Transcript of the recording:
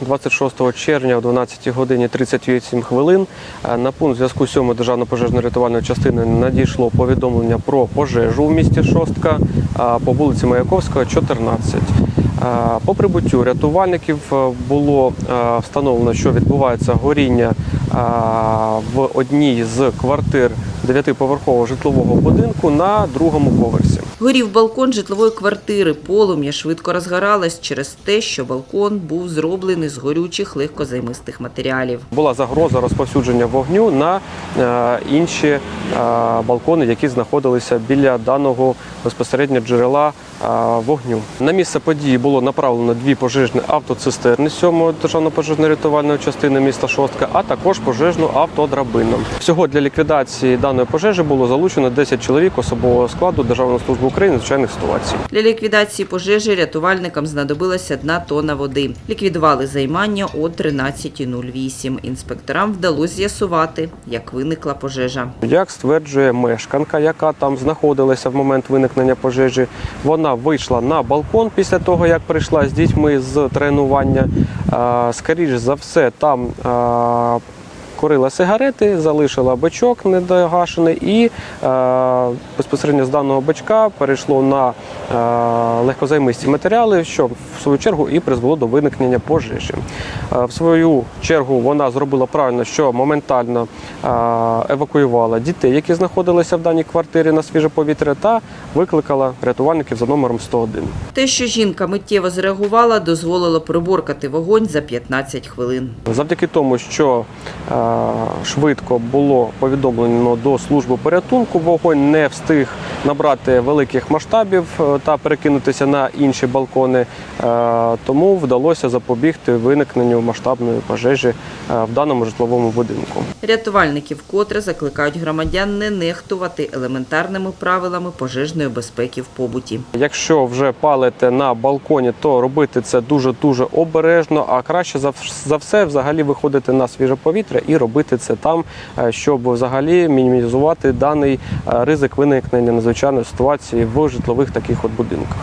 26 червня о 12 годині 38 хвилин е, на пункт зв'язку 7 державно пожежно рятувальної частини надійшло повідомлення про пожежу у місті Шостка е, по вулиці Маяковського, 14. Е, По прибуттю рятувальників було встановлено, що відбувається горіння в одній з квартир дев'ятиповерхового житлового будинку на другому поверсі. Горів балкон житлової квартири. Полум'я швидко розгоралось через те, що балкон був зроблений з горючих легкозаймистих матеріалів. Була загроза розповсюдження вогню на е, інші е, балкони, які знаходилися біля даного безпосередньо джерела е, вогню. На місце події було направлено дві пожежні автоцистерни 7-ї державно-пожежної рятувальної частини міста Шостка, а також пожежну автодрабину. Всього для ліквідації даної пожежі було залучено 10 чоловік особового складу Державної служби України звичайних ситуацій. Для ліквідації пожежі рятувальникам знадобилася одна тонна води. Ліквідували займання о 13.08. Інспекторам вдалося з'ясувати, як виникла пожежа. Як стверджує мешканка, яка там знаходилася в момент виникнення пожежі, вона вийшла на балкон після того, як прийшла з дітьми з тренування. А, Скоріш за все, там курила сигарети, залишила бичок недогашений і е, безпосередньо з даного бичка перейшло на е, легкозаймисті матеріали, що в свою чергу і призвело до виникнення пожежі. Е, в свою чергу вона зробила правильно, що моментально е, евакуювала дітей, які знаходилися в даній квартирі на свіже повітря, та викликала рятувальників за номером 101. Те, що жінка миттєво зреагувала, дозволило приборкати вогонь за 15 хвилин. Завдяки тому, що е, швидко було повідомлено до служби порятунку, вогонь не встиг набрати великих масштабів е, та перекинутися на інші балкони, е, тому вдалося запобігти виникненню масштабної пожежі е, в даному житловому будинку. Рятувальники вкотре закликають громадян не нехтувати елементарними правилами пожежної безпеки в побуті. Якщо вже палите на балконі, то робити це дуже дуже обережно. А краще за все взагалі виходити на свіже повітря і робити це там, щоб взагалі мінімізувати даний ризик виникнення надзвичайної ситуації в житлових таких от будинках.